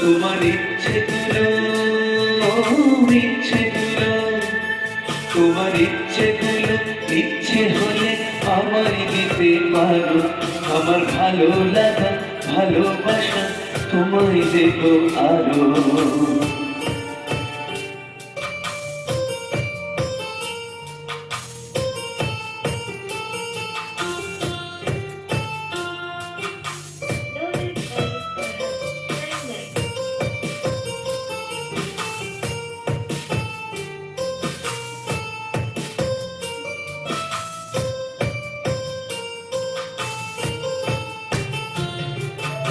তোমার ইচ্ছেগুলো ইচ্ছেগুলো তোমার ইচ্ছেগুলো ইচ্ছে হলে আমার দিতে পারো। আমার ভালো লাগা, ভালোবাসা তোমায় দেব আরও।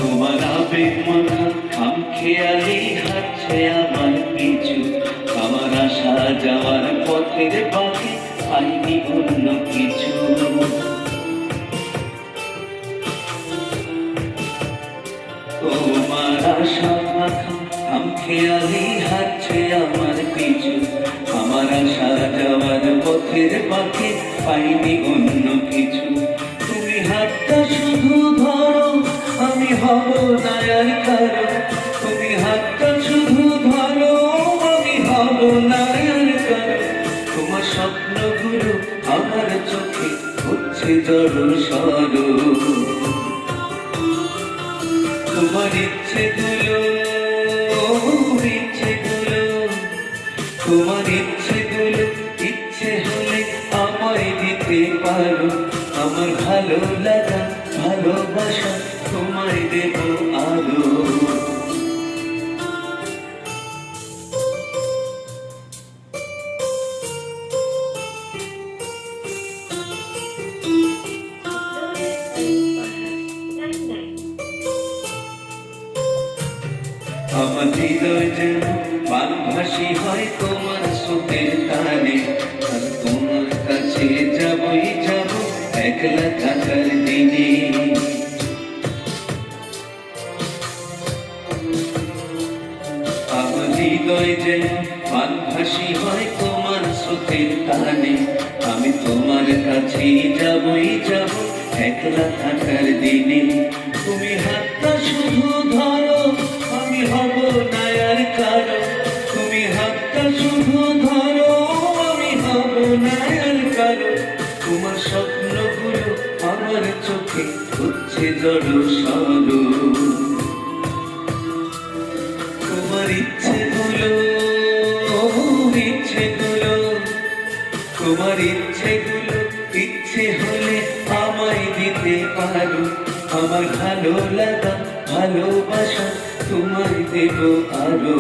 তোমার আবেগ মাখা খাম খেয়ালি হাচ্ছে আমার পিছু। আমার আসা যাওয়ার পথের বাকি, পাইনি অন্য কিছু। তোমার আশা মাখা খাম খেয়ালি হাচ্ছে আমার পিছু। আমার আসা যাওয়ার পথের বাকি, পাইনি অন্য কিছু। তুমি হাতটা কারও তোমার স্বপ্নগুলো আমার চোখে হচ্ছে জড় সরো তোমার ইচ্ছেগুলো ইচ্ছেগুলো তোমার ইচ্ছেগুলো ইচ্ছে হলে আমায় দিতে পারো আমার ভালো লাগা, ভালোবাসা হৃদয় যেন বানভাসী হয় তোমার সুখের আর তোমার কাছে যাবই যাব একলা থাকার দিনে। হৃদয় যেন হয় তুমি হব না আর কারও তোমার স্বপ্নগুলো আমার চোখে হচ্ছে জড় সরো। তোমার ইচ্ছেগুলো ইচ্ছেগুলো, তোমার ইচ্ছেগুলো ইচ্ছে হলে আমায় দিতে পারো। আমার ভালো লাগা, ভালোবাসা তোমায় দেব আরও।